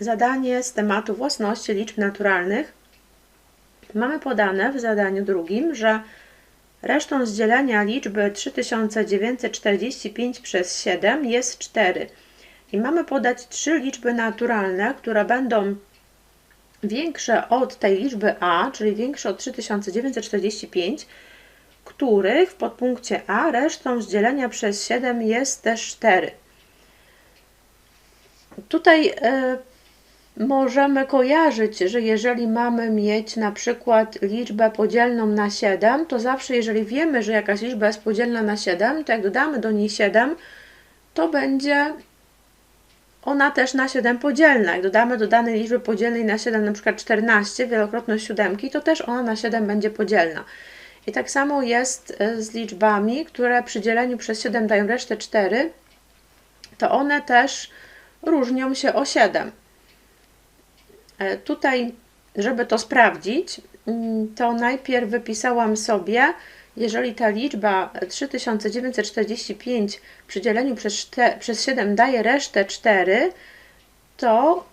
zadanie z tematu własności liczb naturalnych. Mamy podane w zadaniu drugim, że resztą z dzielenia liczby 3945 przez 7 jest 4. I mamy podać trzy liczby naturalne, które będą większe od tej liczby a, czyli większe od 3945, których w podpunkcie a resztą z dzielenia przez 7 jest też 4. Tutaj y, możemy kojarzyć, że jeżeli mamy mieć na przykład liczbę podzielną na 7, to zawsze jeżeli wiemy, że jakaś liczba jest podzielna na 7, to jak dodamy do niej 7, to będzie ona też na 7 podzielna. Jak dodamy do danej liczby podzielnej na 7 na przykład 14, wielokrotność siódemki, to też ona na 7 będzie podzielna. I tak samo jest e, z liczbami, które przy dzieleniu przez 7 dają resztę 4, to one też różnią się o 7. E, tutaj, żeby to sprawdzić, mm, to najpierw wypisałam sobie, jeżeli ta liczba 3945 przy dzieleniu przez, przez 7 daje resztę 4, to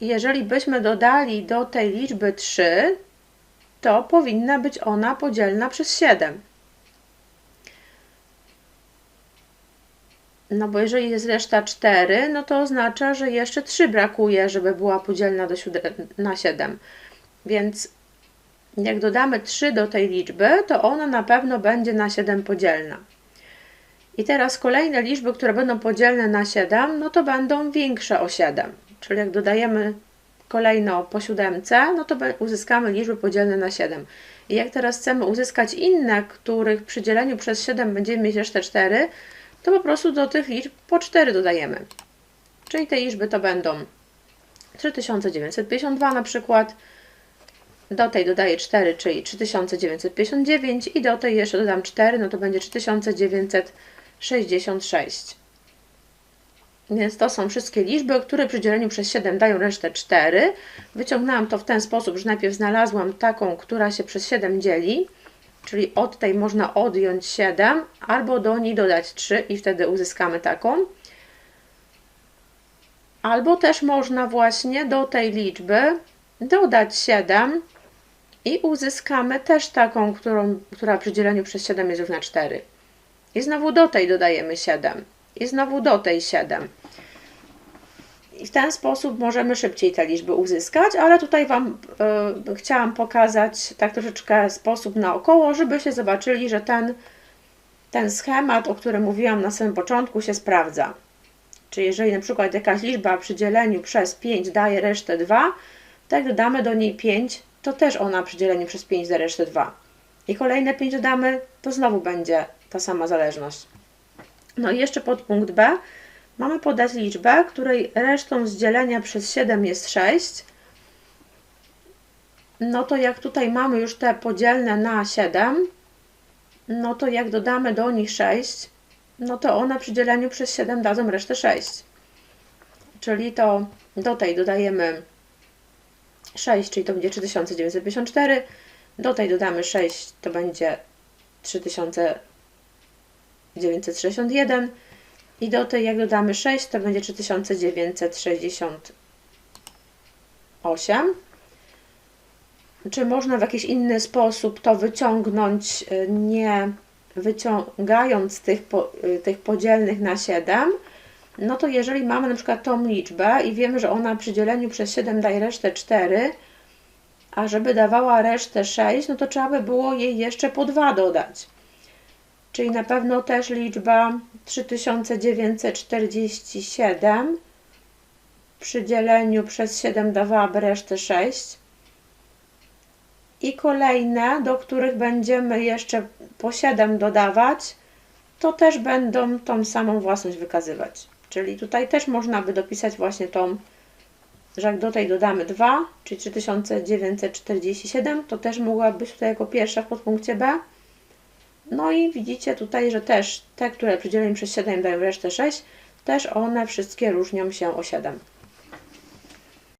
jeżeli byśmy dodali do tej liczby 3, to powinna być ona podzielna przez 7. No bo jeżeli jest reszta 4, no to oznacza, że jeszcze 3 brakuje, żeby była podzielna do 7, na 7. Więc jak dodamy 3 do tej liczby, to ona na pewno będzie na 7 podzielna. I teraz kolejne liczby, które będą podzielne na 7, no to będą większe o 7. Czyli jak dodajemy kolejno po siódemce, no to uzyskamy liczby podzielne na 7. I jak teraz chcemy uzyskać inne, których przy dzieleniu przez 7 będziemy mieć jeszcze 4, to po prostu do tych liczb po 4 dodajemy. Czyli te liczby to będą 3952 na przykład, do tej dodaję 4, czyli 3959 i do tej jeszcze dodam 4, no to będzie 3966. Więc to są wszystkie liczby, które przy dzieleniu przez 7 dają resztę 4. Wyciągnęłam to w ten sposób, że najpierw znalazłam taką, która się przez 7 dzieli, czyli od tej można odjąć 7, albo do niej dodać 3 i wtedy uzyskamy taką. Albo też można właśnie do tej liczby dodać 7 i uzyskamy też taką, którą, która przy dzieleniu przez 7 jest równa 4. I znowu do tej dodajemy 7. I znowu do tej 7. I w ten sposób możemy szybciej te liczby uzyskać, ale tutaj Wam y, chciałam pokazać tak troszeczkę sposób naokoło, żebyście zobaczyli, że ten, ten schemat, o którym mówiłam na samym początku, się sprawdza. Czyli jeżeli na przykład jakaś liczba przy dzieleniu przez 5 daje resztę 2, to jak dodamy do niej 5, to też ona przy dzieleniu przez 5 da resztę 2. I kolejne 5 dodamy, to znowu będzie ta sama zależność. No i jeszcze pod punkt B mamy podać liczbę, której resztą z dzielenia przez 7 jest 6. No to jak tutaj mamy już te podzielne na 7, no to jak dodamy do nich 6, no to one przy dzieleniu przez 7 dadzą resztę 6. Czyli to do tej dodajemy 6, czyli to będzie 3954. Do tej dodamy 6, to będzie 3961. I do tej, jak dodamy 6, to będzie 3968. Czy można w jakiś inny sposób to wyciągnąć, y, nie wyciągając tych, po, y, tych podzielnych na 7? no to jeżeli mamy na przykład tą liczbę i wiemy, że ona przy dzieleniu przez 7 daje resztę 4, a żeby dawała resztę 6, no to trzeba by było jej jeszcze po 2 dodać. Czyli na pewno też liczba 3947 przy dzieleniu przez 7 dawałaby resztę 6. I kolejne, do których będziemy jeszcze po 7 dodawać, to też będą tą samą własność wykazywać. Czyli tutaj też można by dopisać właśnie tą, że jak do tej dodamy 2, czyli 3947, to też mogłaby być tutaj jako pierwsza w podpunkcie B. No i widzicie tutaj, że też te, które przydzielimy przez 7 dają resztę 6, też one wszystkie różnią się o 7.